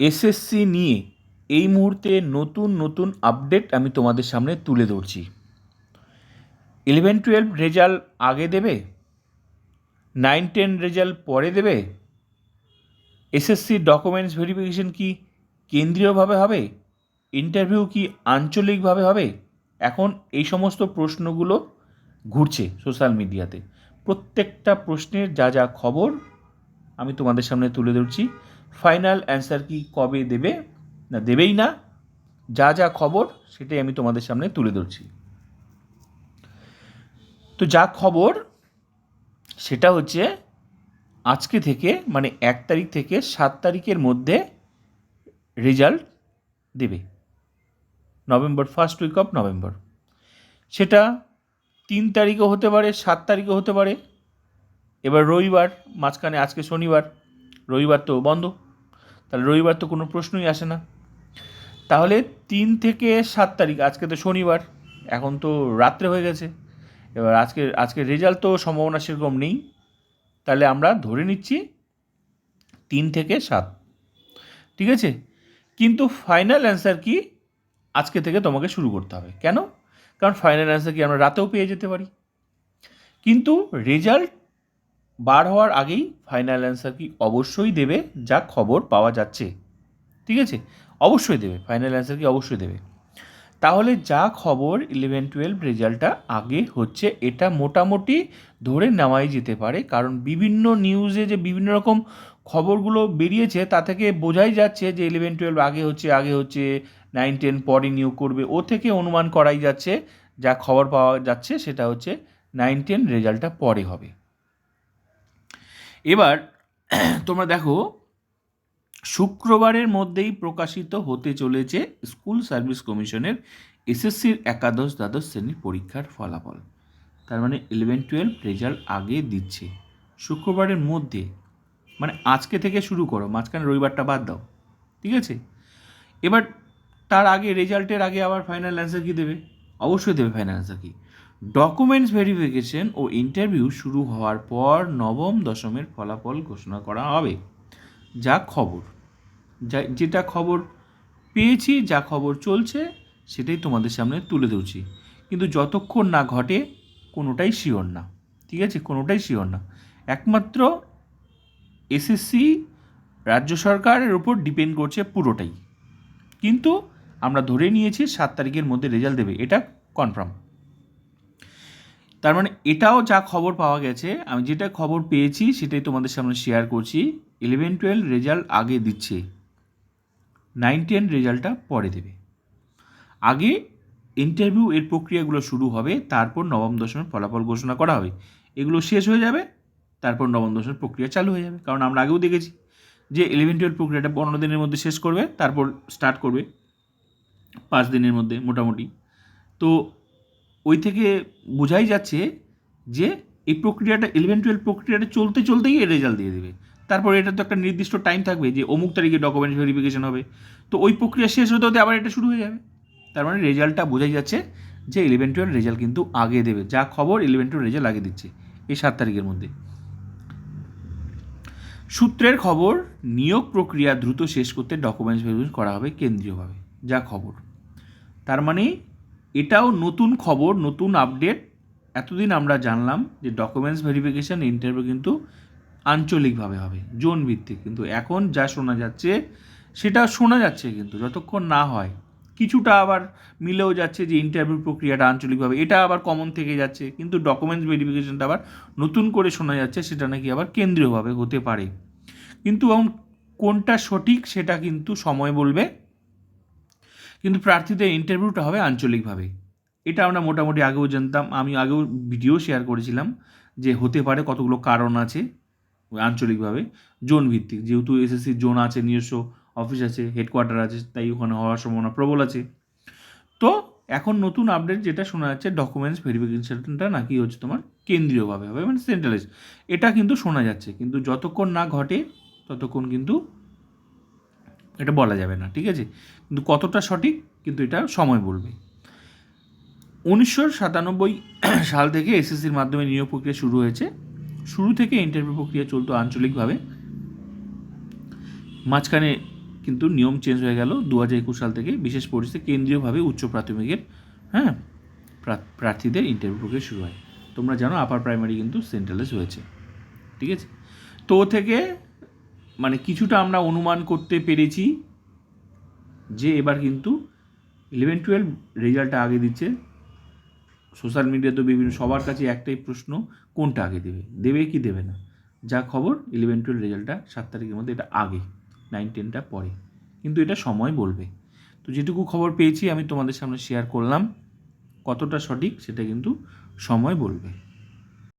SSC নিয়ে এই মুহূর্তে নতুন নতুন আপডেট আমি তোমাদের সামনে তুলে ধরছি। ইলেভেন টুয়েলভ রেজাল্ট আগে দেবে নাইন টেন রেজাল্ট পরে দেবে, এসএসসি ডকুমেন্টস ভেরিফিকেশন কি কেন্দ্রীয়ভাবে হবে ইন্টারভিউ কি আঞ্চলিকভাবে হবে, এখন এই সমস্ত প্রশ্নগুলো ঘুরছে সোশ্যাল মিডিয়াতে প্রত্যেকটা প্রশ্নের যা যা খবর আমি তোমাদের সামনে তুলে ধরছি। ফাইনাল অ্যান্সার কি কবে দেবে? না, দেবেই না। যা যা খবর, সেটাই আমি তোমাদের সামনে তুলে ধরছি। তো যা খবর, সেটা হচ্ছে আজকে থেকে মানে এক তারিখ থেকে সাত তারিখের মধ্যে রেজাল্ট দেবে। November first week of November সেটা তিন তারিখও হতে পারে, সাত তারিখও হতে পারে। এবার রবিবার, মাঝখানে আজকে শনিবার, রবিবার তো বন্ধ। তাহলে রবিবার তো কোনো প্রশ্নই আসে না। তাহলে তিন থেকে সাত তারিখ, আজকে তো শনিবার, এখন তো রাত্রে হয়ে গেছে। এবার আজকে আজকে রেজাল্ট তো সম্ভাবনা সেরকম নেই। তাহলে আমরা ধরে নিচ্ছি তিন থেকে সাত। ঠিক আছে? কিন্তু ফাইনাল অ্যান্সার কি আজকে থেকে তোমাকে শুরু করতে হবে। কেন? কারণ ফাইনাল অ্যান্সার কি আমরা রাতেও পেয়ে যেতে পারি। কিন্তু রেজাল্ট বার হওয়ার আগেই ফাইনাল অ্যান্সার কি অবশ্যই দেবে, যা খবর পাওয়া যাচ্ছে। ঠিক আছে? অবশ্যই দেবে ফাইনাল অ্যান্সার কি অবশ্যই দেবে। তাহলে যা খবর ইলেভেন টুয়েলভ রেজাল্টটা আগে হচ্ছে, এটা মোটামুটি ধরে নেওয়াই যেতে পারে। কারণ বিভিন্ন নিউজে যে বিভিন্ন রকম খবরগুলো বেরিয়েছে, তা থেকে বোঝাই যাচ্ছে যে ইলেভেন টুয়েলভ আগে হচ্ছে আগে হচ্ছে নাইন টেন পরে নিয়োগ করবে। ও থেকে অনুমান করাই যাচ্ছে, যা খবর পাওয়া যাচ্ছে, সেটা হচ্ছে নাইন টেন রেজাল্টটা পরে হবে। এবার, তোমরা দেখো, শুক্রবারের মধ্যেই প্রকাশিত হতে চলেছে স্কুল সার্ভিস কমিশনের এসএসসির একাদশ দ্বাদশ শ্রেণির পরীক্ষার ফলাফল। তার মানে ইলেভেন টুয়েলভ রেজাল্ট আগে দিচ্ছে। শুক্রবারের মধ্যে মানে আজকে থেকে শুরু করো, মাঝখানে রবিবারটা বাদ দাও, ঠিক আছে? এবার তার আগে রেজাল্টের আগে আবার ফাইনাল অ্যান্সার কি দেবে? অবশ্যই দেবে ফাইনাল অ্যান্সার কি। ডকুমেন্টস ভেরিফিকেশন ও ইন্টারভিউ শুরু হওয়ার পর নবম দশমের ফলাফল ঘোষণা করা হবে। যা খবর। যা, যেটা খবর পেয়েছি, যা খবর চলছে, সেটাই তোমাদের সামনে তুলে ধরছি। কিন্তু যতক্ষণ না ঘটে, কোনোটাই শিওর না। ঠিক আছে? কোনোটাই শিওর না। একমাত্র এসএসসি রাজ্য সরকারের উপর ডিপেন্ড করছে পুরোটাই। কিন্তু আমরা ধরে নিয়েছি, সাত তারিখের মধ্যে রেজাল্ট দেবে। এটা কনফার্ম তার মানে এটাও যা খবর পাওয়া গেছে, আমি যেটা খবর পেয়েছি সেটাই তোমাদের সামনে শেয়ার করছি। ইলেভেন টুয়েলভ রেজাল্ট আগে দিচ্ছে। নাইন টেন রেজাল্টটা পরে দেবে। আগে ইন্টারভিউ এর প্রক্রিয়াগুলো শুরু হবে, তারপর নবম দশমের ফলাফল ঘোষণা করা হবে। এগুলো শেষ হয়ে যাবে, তারপর নবম দশমের প্রক্রিয়া চালু হয়ে যাবে। কারণ আমরা আগেও দেখেছি যে ইলেভেন টুয়েলভ প্রক্রিয়াটা পনেরো দিনের মধ্যে শেষ করবে, তারপর স্টার্ট করবে পাঁচ দিনের মধ্যে মোটামুটি। তো ওই থেকে বোঝাই যাচ্ছে যে এই প্রক্রিয়াটা ইলেভেন টুয়েলভ প্রক্রিয়াটা চলতে চলতেই এর রেজাল্ট দিয়ে দেবে। তারপরে এটা তো একটা নির্দিষ্ট টাইম থাকবে যে অমুক তারিখে ডকুমেন্ট ভেরিফিকেশন হবে। তো ওই প্রক্রিয়া শেষ হতে হতে আবার এটা শুরু হয়ে যাবে। তার মানে রেজাল্টটা বোঝাই যাচ্ছে যে ইলেভেন টুয়েলভ রেজাল্ট কিন্তু আগে দেবে। যা খবর ইলেভেন টুয়েলভ রেজাল্ট আগে দিচ্ছে এই সাত তারিখের মধ্যে। সূত্রের খবর, নিয়োগ প্রক্রিয়া দ্রুত শেষ করতে ডকুমেন্টস ভেরিফিকেশন করা হবে কেন্দ্রীয়ভাবে। যা খবর। তার মানে এটাও নতুন খবর, নতুন আপডেট এতদিন আমরা জানলাম যে ডকুমেন্টস ভেরিফিকেশান ইন্টারভিউ কিন্তু আঞ্চলিকভাবে হবে, জোন ভিত্তিক। কিন্তু এখন যা শোনা যাচ্ছে, সেটা শোনা যাচ্ছে কিন্তু, যতক্ষণ না হয়। কিছুটা আবার মিলেও যাচ্ছে যে ইন্টারভিউ প্রক্রিয়াটা আঞ্চলিকভাবে, এটা আবার কমন থেকে যাচ্ছে। কিন্তু ডকুমেন্টস ভেরিফিকেশনটা আবার নতুন করে শোনা যাচ্ছে, সেটা নাকি আবার কেন্দ্রীয়ভাবে হতে পারে। কিন্তু এখন কোনটা সঠিক, সেটা কিন্তু সময় বলবে। কিন্তু প্রার্থীদের ইন্টারভিউটা হবে আঞ্চলিকভাবে। এটা আমরা মোটামুটি আগেও জানতাম, আমি আগেও ভিডিও শেয়ার করেছিলাম যে হতে পারে কতগুলো কারণ আছে আঞ্চলিকভাবে। জোন ভিত্তিক, যেহেতু এসএসসি জোন আছে, নিজস্ব অফিস আছে হেডকোয়ার্টার আছে, তাই ওখানে হওয়ার সম্ভাবনা প্রবল আছে। তো এখন নতুন আপডেট যেটা শোনা যাচ্ছে ডকুমেন্টস ভেরিফিকেশনটা নাকি হচ্ছে তোমার কেন্দ্রীয়ভাবে হবে মানে সেন্ট্রালাইজ এটা কিন্তু শোনা যাচ্ছে, কিন্তু যতক্ষণ না ঘটে, ততক্ষণ কিন্তু এটা বলা যাবে না, ঠিক আছে? কিন্তু কতটা সঠিক কিন্তু এটা সময় বলবে। উনিশশো সাতানব্বই সাল থেকে এসএসসির মাধ্যমে নিয়োগ প্রক্রিয়া শুরু হয়েছে। শুরু থেকে ইন্টারভিউ প্রক্রিয়া চলতো আঞ্চলিকভাবে। মাঝখানে কিন্তু নিয়ম চেঞ্জ হয়ে গেল। দু হাজার একুশ সাল থেকে বিশেষ পরিস্থিতি কেন্দ্রীয়ভাবে উচ্চ প্রাথমিকের হ্যাঁ প্রা- প্রার্থীদের ইন্টারভিউ প্রক্রিয়া শুরু হয়। তোমরা জানো আপার প্রাইমারি কিন্তু সেন্ট্রালাইজ হয়েছে। ঠিক আছে? তো থেকে মানে কিছুটা আমরা অনুমান করতে পেরেছি যে এবার কিন্তু ইলেভেন টুয়েলভ রেজাল্টটা আগে দিচ্ছে। সোশ্যাল মিডিয়াতে বিভিন্ন, সবার কাছে একটাই প্রশ্ন, কোনটা আগে দেবে? দেবে কি দেবে না? যা খবর ইলেভেন টুয়েলভ রেজাল্টটা সাত তারিখের মধ্যে, এটা আগে নাইন টেনটা পরে। কিন্তু এটা সময় বলবে। তো যেটুকু খবর পেয়েছি, আমি তোমাদের সামনে শেয়ার করলাম। কতটা সঠিক, সেটা কিন্তু সময় বলবে।